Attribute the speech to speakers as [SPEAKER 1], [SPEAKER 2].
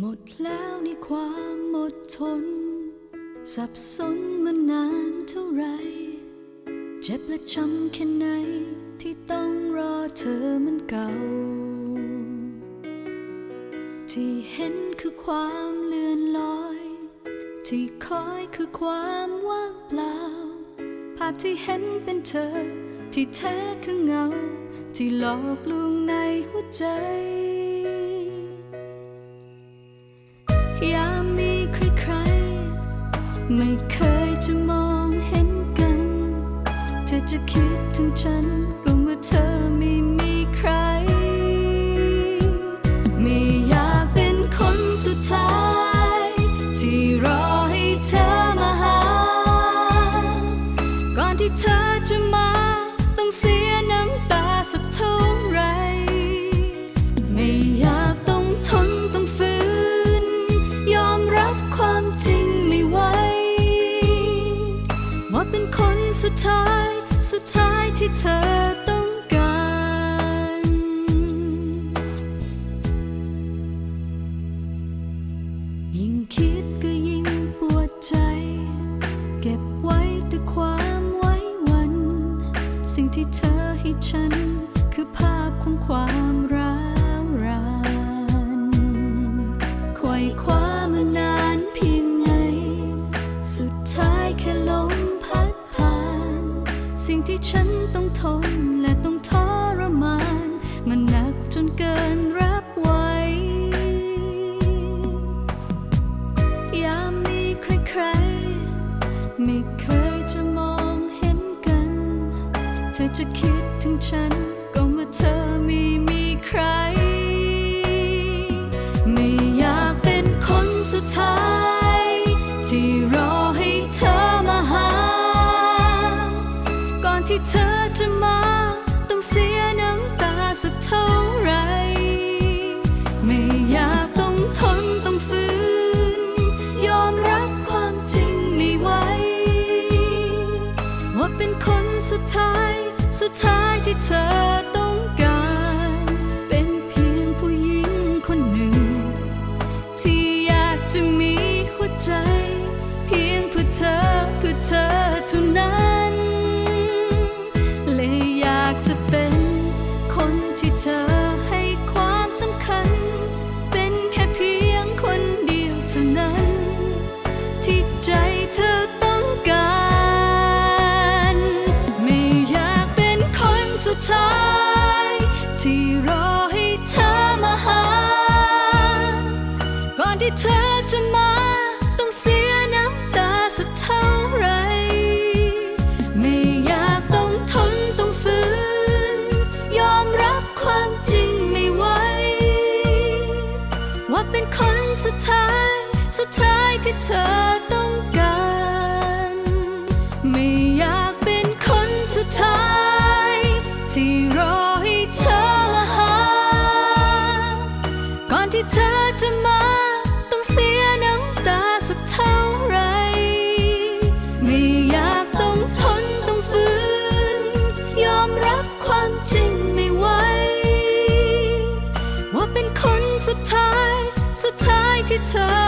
[SPEAKER 1] หมดแล้วในความอดทน สับสนมานานเท่าไร เจ็บและช้ำแค่ไหน ที่ต้องรอเธอเหมันเก่า ที่เห็นคือความเลือนลอย ที่คอยคือความว่างเปล่า ภาพที่เห็นเป็นเธอ ที่แท้คือเงา ที่หลอกลวงในหัวใจ ยามมีใครๆ ไม่เคยจะมองเห็นกัน เธอจะคิดถึงฉัน ท้าย สุดท้ายที่เธอต้องการ ยิ่งคิดก็ยิ่งปวดใจ เก็บไว้แต่ความไว้วัน สิ่งที่เธอให้ฉัน คือภาพของความร้า งที่ฉันต้องทนและต้องทรมาน มันหนักจนเกินรับไหว ยามมีใครๆ ไม่เคยจะมองเห็นกัน เธอจะคิดถึงฉันก็เมื่อเธอไม่มีใคร ไม่อยากเป็นคนสุดท้าย ที่เธอจะมา ต้องเสีย ดท้าย ที่รอให้เธอมาหา ก่อนที่เธอจะมา ต้องเสียน้ำตาสักเท่าไร ไม่อยากต้องทนต้องฝืน ยอมรับความจริงไม่ไหว ว่าเป็นคนสุดท้าย สุดท้ายที่เธอต้องการ ไม่อยากเป็นคนสุดท้าย ที่รอให้เธอมาหา ก่อนที่เธอจะมาต้องเสียน้ำตาสักเท่าไร ไม่อยากต้องทนต้องฝืน ยอมรับความจริงไม่ไหว ว่าเป็นคนสุดท้าย สุดท้ายที่เธอ